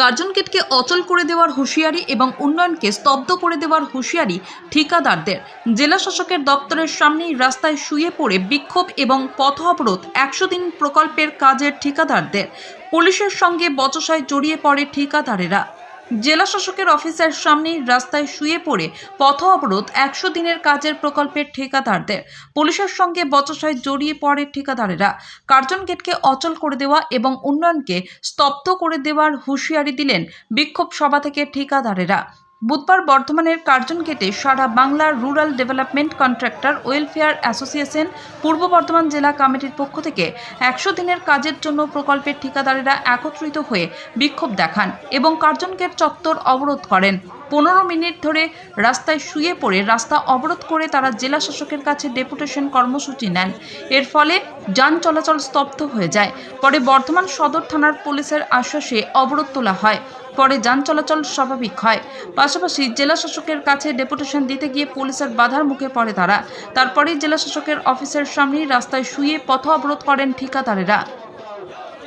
Curzon গেটকে অচল করে দেওয়ার হুঁশিয়ারি এবং উন্নয়নকে স্তব্ধ করে দেওয়ার হুঁশিয়ারি ঠিকাদারদের। জেলা শাসকের দপ্তরের সামনেই রাস্তায় শুয়ে পড়ে বিক্ষোভ এবং পথ অবরোধ একশো দিন প্রকল্পের কাজের ঠিকাদারদের। পুলিশের সঙ্গে বচসায় জড়িয়ে পড়ে ঠিকাদারেরা। জেলা শাসকের অফিসের সামনেই রাস্তায় শুয়ে পড়ে পথ অবরোধ একশো দিনের কাজের প্রকল্পের ঠিকাদারদের। পুলিশের সঙ্গে বচসায় জড়িয়ে পড়ে ঠিকাদারেরা। কার্জন গেটকে অচল করে দেওয়া এবং উন্নয়নকে স্তব্ধ করে দেওয়ার হুঁশিয়ারি দিলেন বিক্ষোভ সভা থেকে ঠিকাদারেরা। বুধবার বর্ধমানের কার্জন গেটে সারা বাংলার rural development contractor welfare association পূর্ব বর্ধমান জেলা কমিটির পক্ষ থেকে একশো দিনের কাজের জন্য প্রকল্পের ঠিকাদারেরা একত্রিত হয়ে বিক্ষোভ দেখান এবং কার্জন গেট চত্বর অবরোধ করেন। পনেরো মিনিট ধরে রাস্তায় শুয়ে পড়ে রাস্তা অবরোধ করে তারা জেলা শাসকের কাছে ডেপুটেশন কর্মসূচি নেন। এর ফলে যান চলাচল স্তব্ধ হয়ে যায়। পরে বর্ধমান সদর থানার পুলিশের আশ্বাসে অবরোধ তোলা হয়। পরে যান চলাচল স্বাভাবিক হয়। পাশাপাশি জেলা শাসকের কাছে ডেপুটেশন দিতে গিয়ে পুলিশের বাধার মুখে পড়ে তারা। তারপরেই জেলা শাসকের অফিসের সামনেই রাস্তায় শুয়ে পথ অবরোধ করেন ঠিকাদারেরা।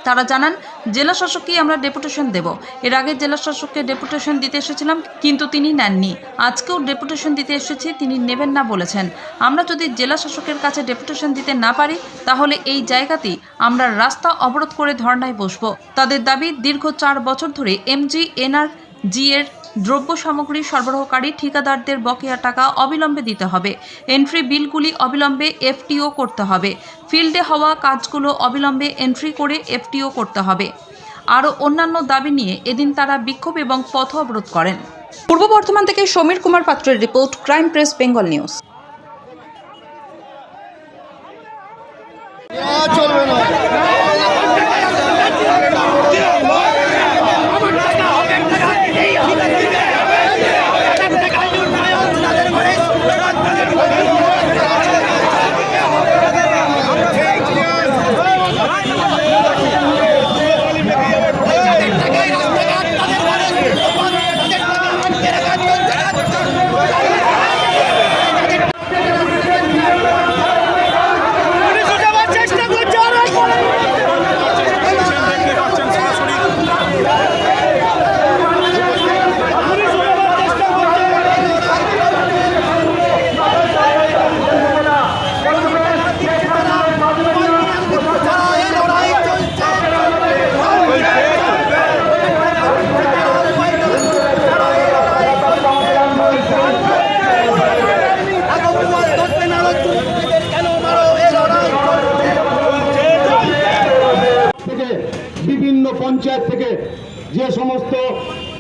তারা জানান, জেলা শাসককেই আমরা ডেপুটেশন দেব। এর আগে জেলা শাসককে ডেপুটেশন দিতে এসেছিলাম, কিন্তু তিনি নেননি। আজকেও ডেপুটেশন দিতে এসেছি, তিনি নেবেন না বলেছেন। আমরা যদি জেলা শাসকের কাছে ডেপুটেশন দিতে না পারি, তাহলে এই জায়গাতেই আমরা রাস্তা অবরোধ করে ধর্নায় বসব। তাদের দাবি, দীর্ঘ চার বছর ধরে এমজি এনআর জি এর দ্রব্য সামগ্রী সরবরাহকারী ঠিকাদারদের বকেয়া টাকা অবিলম্বে দিতে হবে। এন্ট্রি বিলগুলি অবিলম্বে এফটিও করতে হবে। ফিল্ডে হওয়া কাজগুলো অবিলম্বে এন্ট্রি করে এফটিও করতে হবে। আরও অন্যান্য দাবি নিয়ে এদিন তারা বিক্ষোভ এবং পথ অবরোধ করেন। পূর্ব বর্ধমান থেকে সমীর কুমার পাত্রের report, crime press, Bengal news.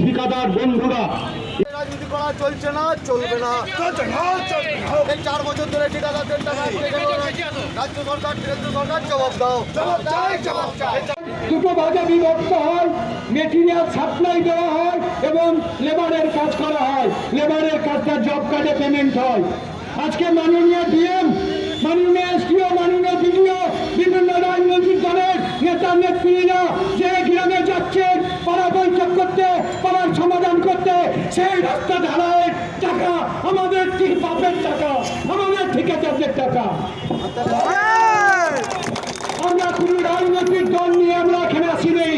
ঠিকাদার বন্ধুরা। রাজনীতি করা চলছে না চলবে না। এই চার বছর ধরে ঠিকাদারদের টাকা রাজ্য সরকার কেন্দ্র সরকার জবাব দাও। দুটো ভাগে বিভক্ত হয় মেটেরিয়াল সাপ্লাই দেওয়া হয় এবং লেবারের কাজ করা হয়। লেবারের কাজটা জব কার্ডে পেমেন্ট হয়। আজকে মাননীয় ডিএম মাননীয় এসপিও মাননীয় বিডিও বিভিন্ন রাজনৈতিক দলের নেতা নেত্রীরা সেই রাস্তা ঢালাইয়ের টাকা, আমাদের ঠিক বাপের টাকা, আমাদের ঠিকাদারদের টাকা। আমরা কোনো রাজনৈতিক দল নিয়ে আমরা এখানে আসিনি।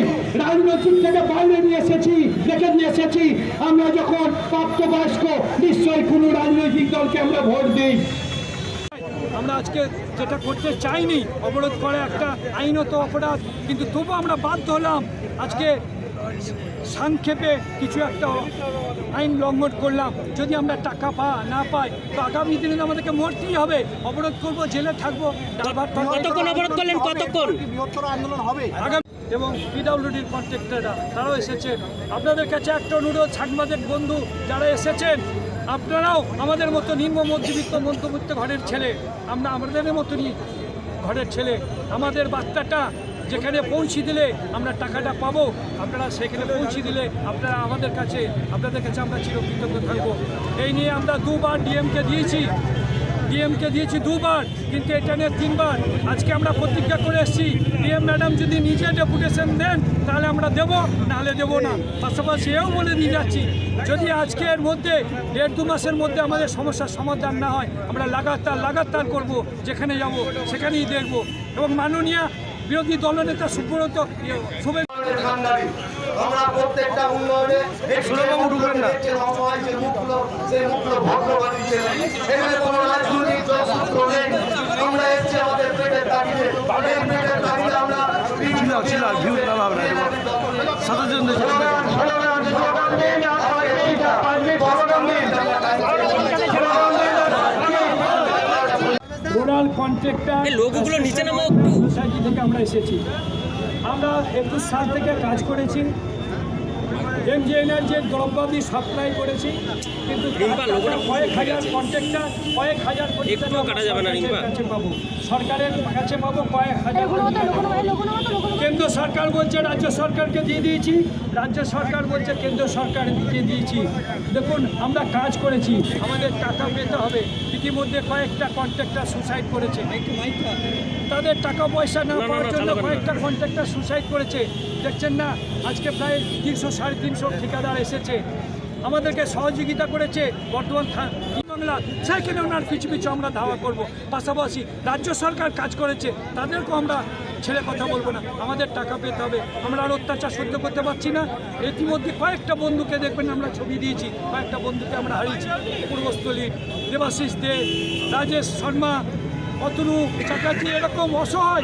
রাজনৈতিক থেকে বাইরে নিয়ে এসেছি দেখে নিয়ে এসেছি। আমরা যখন প্রাপ্তবয়স্ক, নিশ্চয়ই কোনো রাজনৈতিক দলকে আমরা ভোট দিই। আমরা আজকে যেটা করতে চাইনি, অবরোধ করে একটা আইনত অপরাধ, কিন্তু তবু আমরা বাধ্য হলাম আজকে সংক্ষেপে কিছু একটা আইন লঙ্ঘন করলাম। যদি আমরা টাকা পা না পাই তো আগামী দিনে আমাদেরকে মরতেই হবে। অবরোধ করব জেলে থাকব। কতক্ষণ অবরোধ করলেন? কতক্ষণ? আগামী এবং পিডাব্লিউডির কন্ট্রাক্টররা তারাও এসেছেন। আপনাদের কাছে একটা অনুরোধ সাংবাদিক বন্ধু যারা এসেছেন আপনারাও আমাদের মতো নিম্ন মধ্যবিত্ত মধ্যবিত্ত ঘরের ছেলে আমরা আমাদের মতনই ঘরের ছেলে। আমাদের বাচ্চাটা যেখানে পৌঁছে দিলে আমরা টাকাটা পাবো, আপনারা সেখানে পৌঁছে দিলে আপনারা আমাদের কাছে, আপনাদের কাছে আমরা চিরকৃতজ্ঞ থাকব। এই নিয়ে আমরা দুবার ডিএমকে দিয়েছি। ডিএমকে দিয়েছি দুবার, কিন্তু এটা নিয়ে তিনবার। আজকে আমরা প্রতিজ্ঞা করে এসেছি ডিএম ম্যাডাম যদি নিজে ডেপুটেশন দেন, তাহলে আমরা দেবো, নাহলে দেবো না। পাশাপাশি এও বলে দিয়ে যাচ্ছি, যদি আজকের মধ্যে, দেড় দু মাসের মধ্যে আমাদের সমস্যার সমাধান না হয়, আমরা লাগাতার লাগাতার করব, যেখানে যাব, সেখানেই দেখব। এবং মাননীয় বিরোধী দলনেতা সুব্রত শুভেন্দু আমরা প্রত্যেকটা উন্নয়নে দেখছেন অসহায় যে মুখগুলো সেই মুখগুলো ভদ্র বানিয়েছেন এখানে কোনো রাজনৈতিক দলসূত্র নেই। আমরা এসছি আমাদের পেটের তাগিদে। এই পেটের তাগিদে আমরা ছিল ছিল ভিউ নাম সাতজন রুরাল কন্ট্রাক্টর লোকগুলো নিচে নামাও একটু। সোসাইটি থেকে আমরা এসেছি। আমরা একুশ সাল থেকে কাজ করেছি। এমজি এনার্জির দ্রব্যাদি সাপ্লাই করেছি। কিন্তু কয়েক হাজার কন্ট্রাক্টর কয়েক হাজার কোটি একটুও টাকা কাটা যাবে না, কাছে পাবো। সরকারের কাছে পাবো কয়েক হাজার। কেন্দ্র সরকার বলছে রাজ্য সরকারকে দিয়ে দিয়েছি। রাজ্য সরকার বলছে কেন্দ্র সরকার দিয়ে দিয়েছি। দেখুন আমরা কাজ করেছি। আমাদের টাকা পেতে হবে। ইতিমধ্যে কয়েকটা কন্ট্রাক্টর সুসাইড করেছে। তাদের টাকা পয়সা না, পাওয়ার জন্য কয়েকটা কন্ট্রাক্টর সুসাইড করেছে। দেখছেন না আজকে প্রায় তিনশো সাড়ে তিনশো ঠিকাদার এসেছে। আমাদেরকে সহযোগিতা করেছে বর্তমান বাংলা? সেখানে ওনার কিছু কিছু আমরা ধাওয়া করব। পাশাপাশি রাজ্য সরকার কাজ করেছে তাদেরকেও আমরা ছেড়ে কথা বলব না। আমাদের টাকা পেতে হবে। আমরা আর অত্যাচার সহ্য করতে পারছি না। ইতিমধ্যে কয়েকটা বন্ধুকে দেখবেন আমরা ছবি দিয়েছি। কয়েকটা বন্ধুকে আমরা হারিয়েছি। পূর্বস্থলী দেবাশিস দে রাজেশ শর্মা অতনু চাটার্জি এরকম অসহায়।